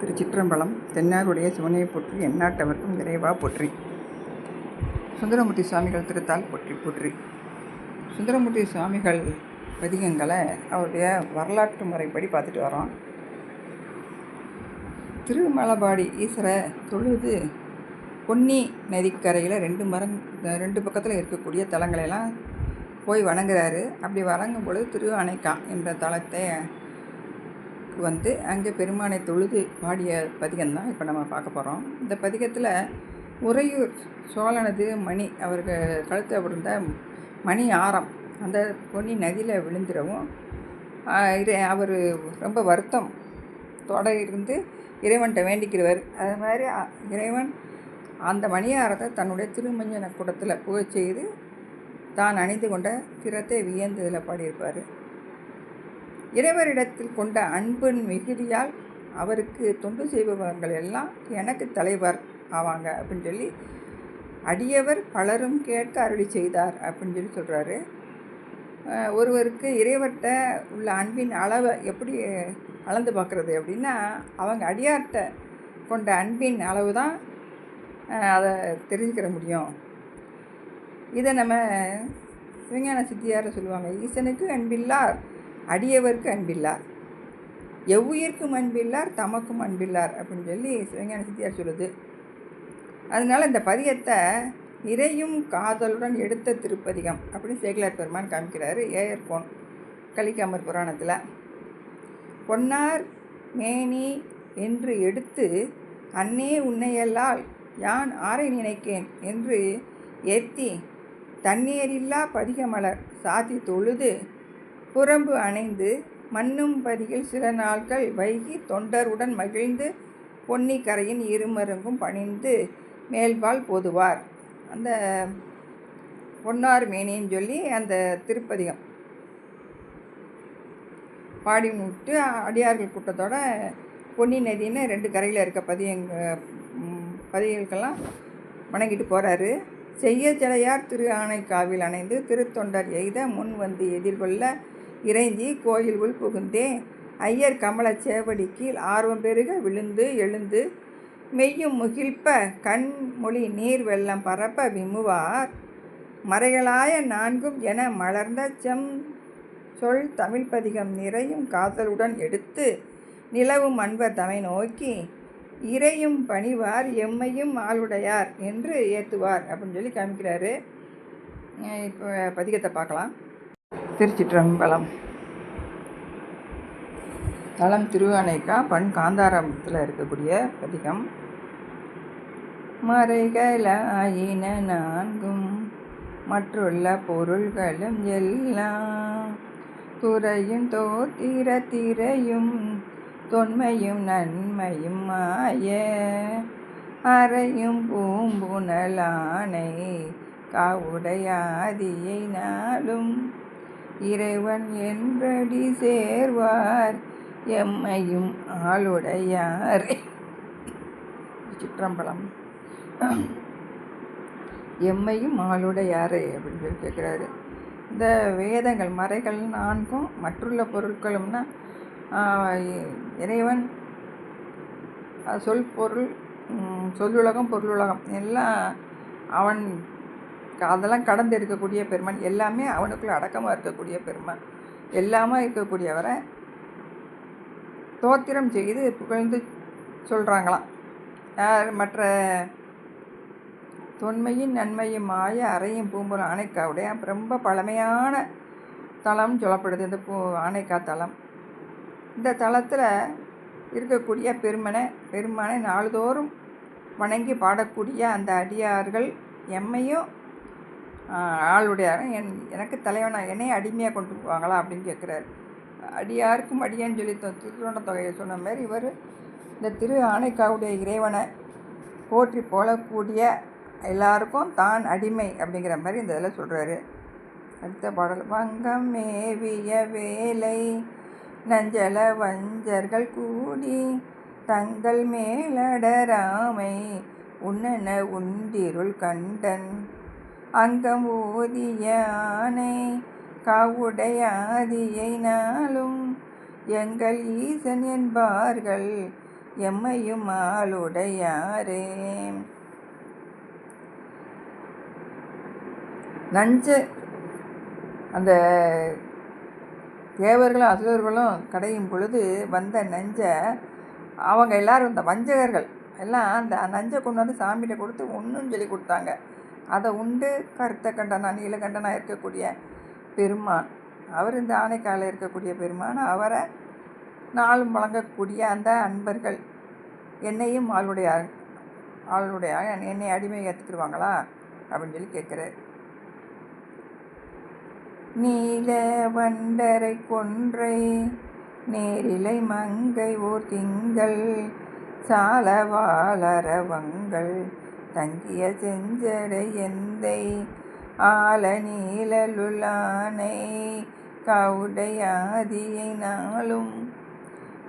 திருச்சிற்றம்பலம் தென்னாருடைய சிவனையை போற்றி எந்நாட்டவர்க்கும் இறைவா போற்றி. சுந்தரமூர்த்தி சுவாமிகள் திருத்தால் போற்றி போற்றி. சுந்தரமூர்த்தி சுவாமிகள் பதிகங்களை அவருடைய வரலாற்று முறைப்படி பார்த்துட்டு வரோம். திருமலபாடி ஈஸ்வரை தொழுது பொன்னி நதிக்கரையில் ரெண்டு மரம் ரெண்டு பக்கத்தில் இருக்கக்கூடிய தலங்களெல்லாம் போய் வணங்குறாரு. அப்படி வணங்கும் பொழுது திரு அணைக்கா என்ற தலத்தை வந்து அங்கே பெருமானை தொழுது பாடிய பதிகம் தான் இப்போ நம்ம பார்க்க போகிறோம். இந்த பதிகத்தில் உறையூர் சோழனது மணி அவர்கள் கழுத்தில் விழுந்த மணி ஆரம் அந்த பொன்னி நதியில் விழுந்துடவும் இது அவர் ரொம்ப வருத்தம் தொட இருந்து இறைவன்கிட்ட வேண்டிக்கிறவர். அது மாதிரி இறைவன் அந்த மணியாரத்தை தன்னுடைய திருமஞ்சன கூடத்தில் புகச் செய்து தான் அணிந்து கொண்ட திறத்தை வியந்ததில் பாடியிருப்பார். இறைவரிடத்தில் கொண்ட அன்பின் மிகுதியால் அவருக்கு தொண்டு செய்பவர்கள் எல்லாம் எனக்கு தலைவர் ஆவாங்க அப்படின்னு சொல்லி அடியவர் பலரும் கேட்க அருளி செய்தார் அப்படின்னு சொல்லி சொல்கிறாரு ஒருவருக்கு இறைவர்கிட்ட உள்ள அன்பின் அளவை எப்படி அளந்து பார்க்குறது அப்படின்னா அவங்க அடியார்கிட்ட கொண்ட அன்பின் அளவு தான் அதை தெரிஞ்சுக்கிற முடியும். இதை நம்ம சிவஞான சித்தியாரை சொல்லுவாங்க ஈசனுக்கு அன்பில்லார் அடியவருக்கு அன்பில்லார். எவ்வுயிர்க்கும் அன்பில்லார் தமக்கும் அன்பில்லார் அப்படின்னு சொல்லி சிவஞான சித்தியார் சொல்லுது. அதனால் இந்த பதியத்தை நிறையும் காதலுடன் எடுத்த திருப்பதிகம் அப்படின்னு சேகலார் பெருமான் காமிக்கிறாரு. ஏஆர் கோன் கலிக்காமர் புராணத்தில். பொன்னார் மேனி என்று எடுத்து அன்னே உன்னையல்லால் யான் ஆரை நினைக்கேன்? என்று ஏத்தி தண்ணீரில்லா பதிகமலர் சாத்தி தொழுது புறம்பு அணைந்து மண்ணும் பதியில் சில நாட்கள் வைகி தொண்டருடன் மகிழ்ந்து பொன்னி கரையின் இருமருங்கும் பணிந்து மேல்பால் போதுவார். அந்த பொன்னார் மேனின்னு சொல்லி அந்த திருப்பதிகம். பாடி விட்டு அடியார்கள் கூட்டத்தோட பொன்னி நதின்னு ரெண்டு கரையில் இருக்க பதியங்க பதிகளுக்கெல்லாம் வணங்கிட்டு போகிறாரு செய்ய செலையார் திரு ஆணைக்காவில் அணைந்து திருத்தொண்டர் எய்த முன் வந்து எதிர்கொள்ள இறைஞ்சி கோயில் உள் புகுந்தே ஐயர் கமல சேவடி கீழ் ஆர்வம் பெருக விழுந்து எழுந்து மெய்யும் முகிழ்ப்ப கண் மொழி நீர் வெள்ளம் பரப்ப விம்முவார் மறைகளாய நான்கும் என மலர்ந்த செம் சொல் தமிழ் பதிகம் நிறையும் காதலுடன் எடுத்து நிலவும் அன்பர் தமை நோக்கி இறையும் பணிவார் எம்மையும் ஆளுடையார் என்று ஏற்றுவார் அப்படின்னு சொல்லி காமிக்கிறாரு. இப்போ பதிகத்தை பார்க்கலாம். திருச்சிற்றம்பலம். தலம் திருவானைக்கா பண் காந்தாரத்தில் இருக்கக்கூடிய பதிகம். மறைகளாயின நான்கும் மற்றுள்ள பொருள்களும் எல்லாம் துறையும் தோத்திர திரையும் தொன்மையும் நன்மையும் மாய அறையும் பூம்புணலானை காவுடையாதியை நாளும் இறைவன் என்றடி சேர்வார் எம்மையும் ஆளுடையாரே. சிற்றம்பலம். எம்மையும் ஆளுடையாரே அப்படின்னு சொல்லி கேட்குறாரு. இந்த வேதங்கள் மறைகள் நான்கும் மற்றுள்ள பொருட்களும்னா இறைவன் சொல் பொருள் சொல்லுலகம் பொருளுலகம் எல்லாம் அவன் அதெல்லாம் கடந்து இருக்கக்கூடிய பெருமான். எல்லாமே அவனுக்குள்ளே அடக்கமாக இருக்கக்கூடிய பெருமான். எல்லாமே இருக்கக்கூடியவரை தோத்திரம் செய்து புகழ்ந்து சொல்கிறாங்களாம் யார்? மற்ற தொன்மையும் நன்மையும் ஆய அறையும் பூம்புற ஆனைக்காவுடைய ரொம்ப பழமையான தலம் சொல்லப்படுது. இந்த பூ ஆனைக்கா தலம் இந்த தலத்தில் இருக்கக்கூடிய பெருமனை பெருமானை நாள்தோறும் வணங்கி பாடக்கூடிய அந்த அடியார்கள் எம்மையும் ஆளுடைய ஆளுடையார் என் எனக்கு தலைவனாக என்னை அடிமையாக கொண்டு போவாங்களா அப்படின்னு கேட்குறாரு. அடியாருக்கும் அடியான்னு சொல்லி தொ- தொகையை சொன்ன மாதிரி இவர் இந்த திரு ஆனைக்காவுடைய இறைவனை போற்றி போலக்கூடிய எல்லாருக்கும் தான் அடிமை அப்படிங்கிற மாதிரி இந்த இதில் சொல்கிறாரு அடுத்த பாடல் வங்கம் மேவிய வேலை நஞ்சல வஞ்சர்கள் கூடி தங்கள் மேலடராமை உன்னென உண்டிருள் கண்டன் அங்கம் ஊதிய ஆனை காவுடையாதியை நாளும். எங்கள் ஈசன் என்பார்கள் எம்மையும் ஆளுடையாரே. நஞ்ச அந்த தேவர்களும் அசுரர்களும் கடையும் பொழுது வந்த நஞ்சை அவங்க எல்லாரும் இந்த வஞ்சகர்கள் எல்லாம் அந்த நஞ்சை கொண்டு வந்து சாமிகிட்ட கொடுத்து ஒன்றுன்னு சொல்லி கொடுத்தாங்க. அதை உண்டு கருத்த கண்டனா நீலகண்டனாக இருக்கக்கூடிய பெருமான். அவர் இந்த ஆணைக்காலில் இருக்கக்கூடிய பெருமான். அவரை நாளும் வழங்கக்கூடிய அந்த அன்பர்கள் என்னையும் ஆளுடைய ஆளுடைய என்னை அடிமை ஏற்றுக்குருவாங்களா அப்படின்னு சொல்லி கேட்குறாரு. நீல வண்டரை கொன்றை நேரிலை மங்கை ஓர் திங்கள் சாலவாளரவங்கள் தங்கிய செஞ்சடை எந்தை? ஆல நீலலுலானை கவுடையாதியை நாளும்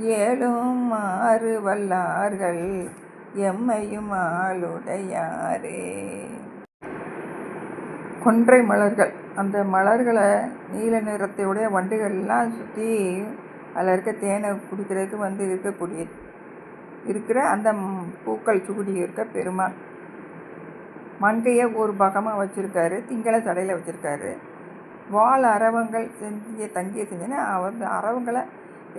ஏழும் மாறு வல்லார்கள் எம்மையும் ஆளுடையாரே. கொன்றை மலர்கள். அந்த மலர்களை நீல நிறத்தையுடைய வண்டுகள்லாம் சுற்றி அதில் இருக்க தேனை குடிக்கிறதுக்கு வந்து இருக்கக்கூடிய இருக்கிற அந்த பூக்கள் சுகுடி இருக்க பெருமாள். மங்கையை ஒரு பகமாக வச்சுருக்காரு திங்களை தடையில் வச்சுருக்காரு. வால் அரவங்கள் செஞ்சு தங்கிய செஞ்சுன்னா அவர் அரவங்களை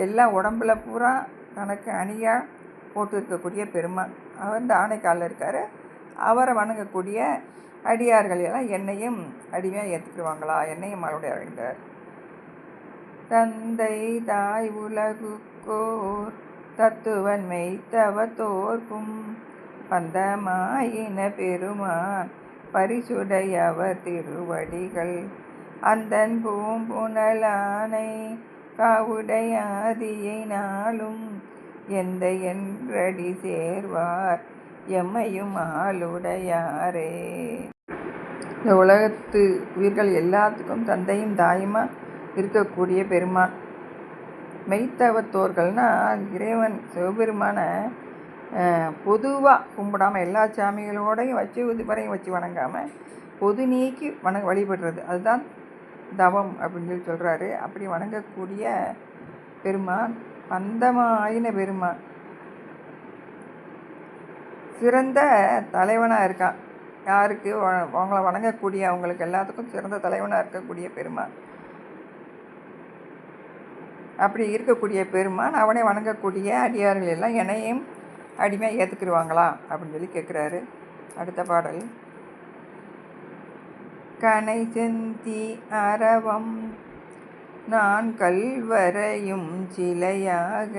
எல்லாம் உடம்புல பூரா தனக்கு அணியாக போட்டு இருக்கக்கூடிய பெருமாள். அவர் இந்த ஆணைக்காலில் இருக்கார். அவரை வணங்கக்கூடிய அடியார்கள் எல்லாம் என்னையும் அடிமையாக ஏற்றுக்குருவாங்களா என்னையும் மறுபடியும் அறிந்தார் தந்தை தாய் உலகுக்கோர் தத்துவன் மெய்த்தவ தோற்கும். பந்தமாயின பெருமான் பரிசுடையவர் திருவடிகள். அந்தன் பூம்புணலானை காவுடையாதியை நாளும் எந்த என்றடி சேர்வார் எம்மையும் ஆளுடையாரே. இந்த உலகத்து உயிர்கள் எல்லாத்துக்கும் தந்தையும் தாயுமாக இருக்கக்கூடிய பெருமான். மெய்த்தவத்தோர்கள்னால் இறைவன் சிவபெருமான பொதுவாக கும்பிடாமல் எல்லா சாமிகளோடையும் வச்சு இதுவரையும் வச்சு வணங்காமல் பொது நீக்கி வணங்க வழிபடுறது. அதுதான் தவம் அப்படின்னு சொல்லி சொல்கிறாரு அப்படி வணங்கக்கூடிய பெருமான் பந்தமாயின பெருமான். சிறந்த தலைவனாக இருக்கான் யாருக்கு? அவங்கள வணங்கக்கூடிய அவங்களுக்கு எல்லாத்துக்கும் சிறந்த தலைவனாக இருக்கக்கூடிய பெருமான். அப்படி இருக்கக்கூடிய பெருமான் அவனை வணங்கக்கூடிய அடியார்கள் எல்லாம் என்னையும் அடிமையாக ஏற்றுக்கிடுவாங்களா அப்படின்னு சொல்லி கேட்குறாரு அடுத்த பாடல். கனை செந்தி அரவம் நான் கல்வரையும் சிலையாக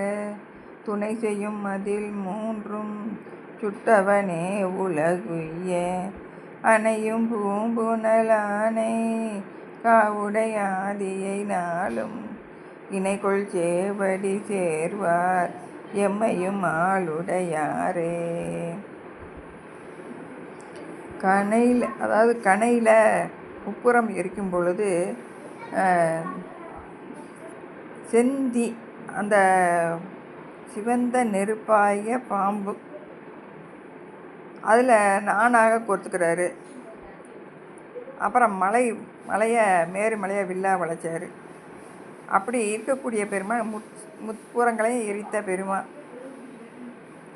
துணை செய்யும் அதில் மூன்றும் சுட்டவனே உலகுய அணையும் பூம்புணலானை காவுடையாதியை நாளும் இணைக்குள் சேவடி சேர்வார். எம்மையும் ஆளுடையாரே. கனையில் அதாவது கணையில் உப்புரம் எரிக்கும் பொழுது செந்தி அந்த சிவந்த நெருப்பாய பாம்பு அதில் நானாக கொடுத்துக்கிறாரு அப்புறம் மலை மலையை மேரு மலையை வில்லா வளைச்சார். அப்படி இருக்கக்கூடிய பெருமாள் முத் முற்புறங்களை எரித்த பெருமா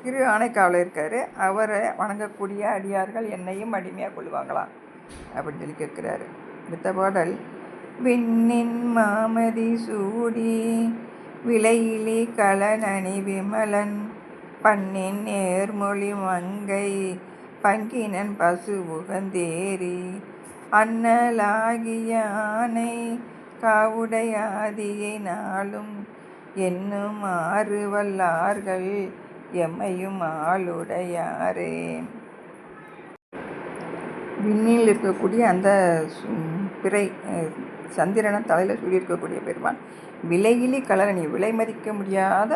திரு ஆணைக்காவில் இருக்கார். அவரை வணங்கக்கூடிய அடியார்கள் என்னையும் அடிமையாக கொள்வாங்களாம் அப்படின்னு சொல்லி கேட்குறாரு. அடுத்த பாடல் விண்ணின் மாமதி சூடி விலையிலி கலனணி விமலன் பண்ணின் நேர்மொழி மங்கை பங்கினன் பசு உகந்தேரி அன்னலாகியானை ஆனை காவுடையாதியை நாளும் என்னும் ஆறு வல்லார்கள் எம்மையும் ஆளுடையாரே. விண்ணில் இருக்கக்கூடிய அந்த பிறை சந்திரனை தலையில் சூடியிருக்கக்கூடிய பெருமான். விலையிலி கலரணி விலை மதிக்க முடியாத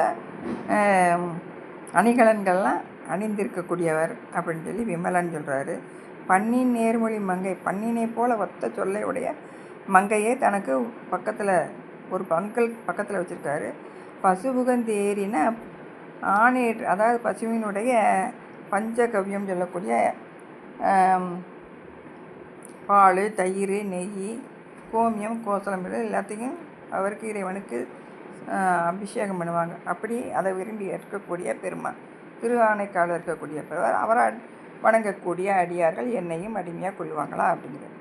அணிகலன்கள்லாம் அணிந்திருக்கக்கூடியவர் அப்படின்னு சொல்லி விமலன் சொல்கிறாரு பண்ணின் நேர்மொழி மங்கை பண்ணினை போல ஒத்த சொல்லையுடைய மங்கையே தனக்கு பக்கத்தில் ஒரு பங்கல் பக்கத்தில் வச்சுருக்காரு. பசுபுகந்தேரின ஆணேட் அதாவது பசுவினுடைய பஞ்சகவ்யம் சொல்லக்கூடிய பால் தயிர் நெய் கோமியம் கோசலம் எல்லாத்தையும் அவருக்கு இறைவனுக்கு அபிஷேகம் பண்ணுவாங்க. அப்படி அதை விரும்பி இருக்கக்கூடிய பெருமாள் திரு இருக்கக்கூடிய பெருமாள் அவரை வணங்கக்கூடிய அடியார்கள் என்னையும் அடிமையாக கொள்வாங்களா அப்படிங்கிறது.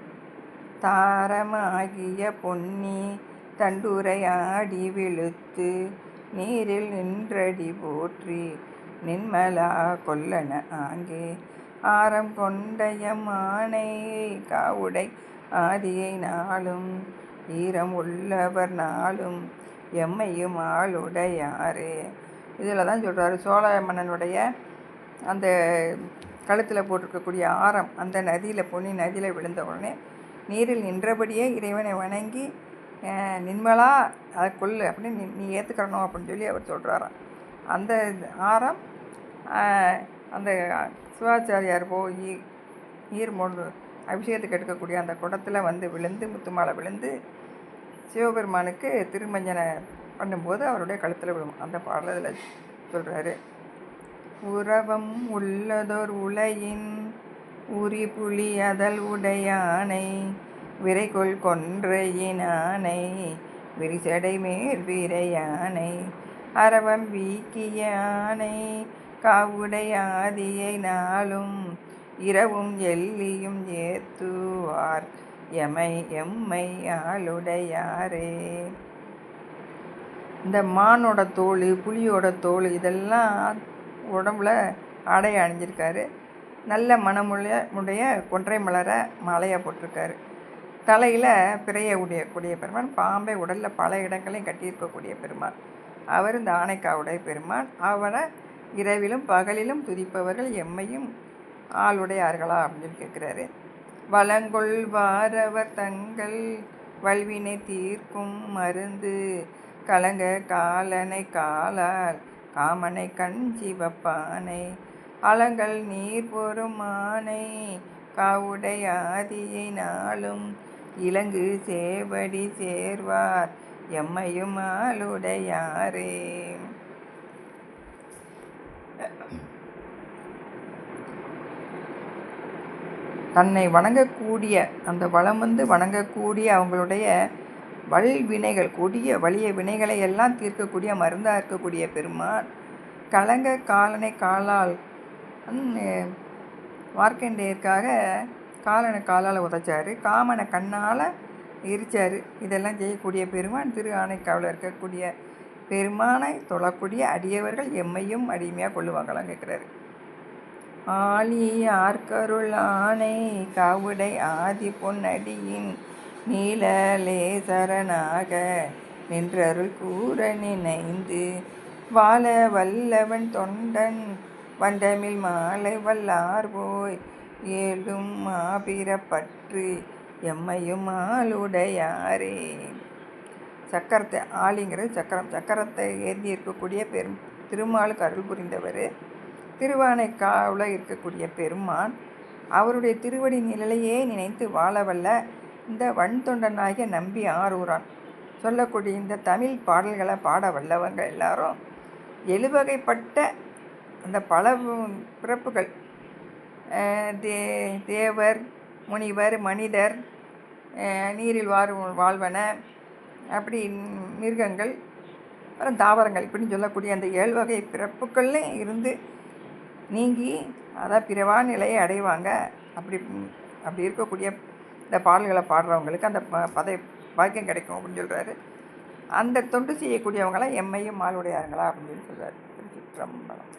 தாரமாகிய பொன்னி தண்டுரையாடி விழுத்து நீரில் நின்றடி போற்றி நின்மலா கொல்லன ஆங்கே. ஆரம் கொண்டயமானை காவுடை ஆதியை நாளும் ஈரம் உள்ளவர் நாளும் எம்மையும் ஆளுடையாரே. இதில் தான் சொல்கிறாரு சோழ மன்னனுடைய அந்த கழுத்தில் போட்டிருக்கக்கூடிய ஆரம் அந்த நதியில் பொன்னி நதியில் விழுந்த உடனே நீரில் நின்றபடியே இறைவனை வணங்கி நின்மலா அதை கொள்ளு அப்படின்னு நீ நீ ஏற்றுக்கிறணும் அப்படின்னு சொல்லி அவர் சொல்கிறாராம் அந்த ஆரம் அந்த சிவாச்சாரியார் போய் நீர் மொழி அபிஷேகத்துக்கு எடுக்கக்கூடிய அந்த குடத்தில் வந்து விழுந்து முத்துமாலை விழுந்து சிவபெருமானுக்கு திருமஞ்சனை பண்ணும்போது அவருடைய கழுத்தில் விழும். அந்த பாடலில் சொல்கிறாரு உறவம் உள்ளதோர் உலையின் உரி புலி அதல் உடையானை விரைகொள் கொன்றையினானை விரிசடை மேல் வீரையானை அரவம் வீக்கியானை காவுடை காவுடையாதியை நாளும் இரவும் எல்லியும் ஏத்துவார் எமை எம்மை ஆளுடையாரே. இந்த மானோட தோல் புலியோட தோல் இதெல்லாம் உடம்புல ஆடை அணிஞ்சிருக்காரு. நல்ல மனமுள்ள உடைய கொன்றை மலர மாலையாக போட்டிருக்காரு. தலையில் பிறைய உடைய கூடிய பெருமான் பாம்பை உடலில் பல இடங்களையும் கட்டியிருக்கக்கூடிய பெருமான். அவர் இந்த ஆணைக்காவுடைய பெருமான். அவரை இரவிலும் பகலிலும் துதிப்பவர்கள் எம்மையும் ஆளுடையார்களா அப்படின்னு கேட்குறாரு. வளங்கொள் வாரவர் தங்கள் வல்வினை தீர்க்கும் மருந்து கலங்க காலனை காலால் காமனை கண் சிவப்பானை அலங்கள் நீர் பொறுமானை ஆனை காவுடை ஆதியை நாளும் இலங்கு சேவடி சேர்வார் எம்மையும் ஆளுடையாரே. தன்னை வணங்கக்கூடிய அந்த வளம் வந்து வணங்கக்கூடிய அவங்களுடைய வல்வினைகள் கொடிய வலிய வினைகளை எல்லாம் தீர்க்கக்கூடிய மருந்தாக இருக்கக்கூடிய பெருமான் கலங்க காலனை காலால் வார்க்கண்டேற்காக காலனை காலால் உதைச்சார். காமனை கண்ணால் எரிச்சார். இதெல்லாம் செய்யக்கூடிய பெருமான் திரு ஆணைக்காவில் இருக்கக்கூடிய பெருமானை தொழக்கூடிய அடியவர்கள் எம்மையும் அடிமையாக கொள்ளுவாங்களாம் கேட்குறாரு ஆளி ஆர்கருள் ஆணை காவுடை ஆதி பொன்னடியின் நீலலேசரனாக நின்றருள் கூற நினைந்து வாழ வல்லவன் தொண்டன் வண்டமில் மாலை வல்லார் போய் ஏழும் மாபிரப்பற்று எம்மையும் ஆளுடையாரே. சக்கரத்தை ஆளிங்கிறது சக்கரம். சக்கரத்தை ஏந்தி இருக்கக்கூடிய பெரும் திருமாலுக்கு அருள் புரிந்தவர். திருவானைக்காவில் இருக்கக்கூடிய பெருமான். அவருடைய திருவடி நிலையே நினைத்து வாழவல்ல. இந்த வன் தொண்டனாகிய நம்பி ஆரூரான். சொல்லக்கூடிய இந்த தமிழ் பாடல்களை பாட வல்லவங்க எல்லாரும். எழுவகைப்பட்ட அந்த பல பிறப்புகள் தே தேவர் முனிவர் மனிதர் நீரில் வாழ் வாழ்வன அப்படி மிருகங்கள் அப்புறம் தாவரங்கள் இப்படின்னு சொல்லக்கூடிய அந்த ஏழு வகை பிறப்புகள்லையும் இருந்து நீங்கி அதான் பிறவா நிலையை அடைவாங்க. அப்படி அப்படி இருக்கக்கூடிய இந்த பாடல்களை பாடுறவங்களுக்கு அந்த ப பதை பாக்கியம் கிடைக்கும் அப்படின்னு சொல்கிறாரு அந்த தொண்டு செய்யக்கூடியவங்களாம் எம்மையும் மாலுடையாருங்களா அப்படின்னு சொல்லி சொல்கிறார் திருச்சிற்றம்பலம்.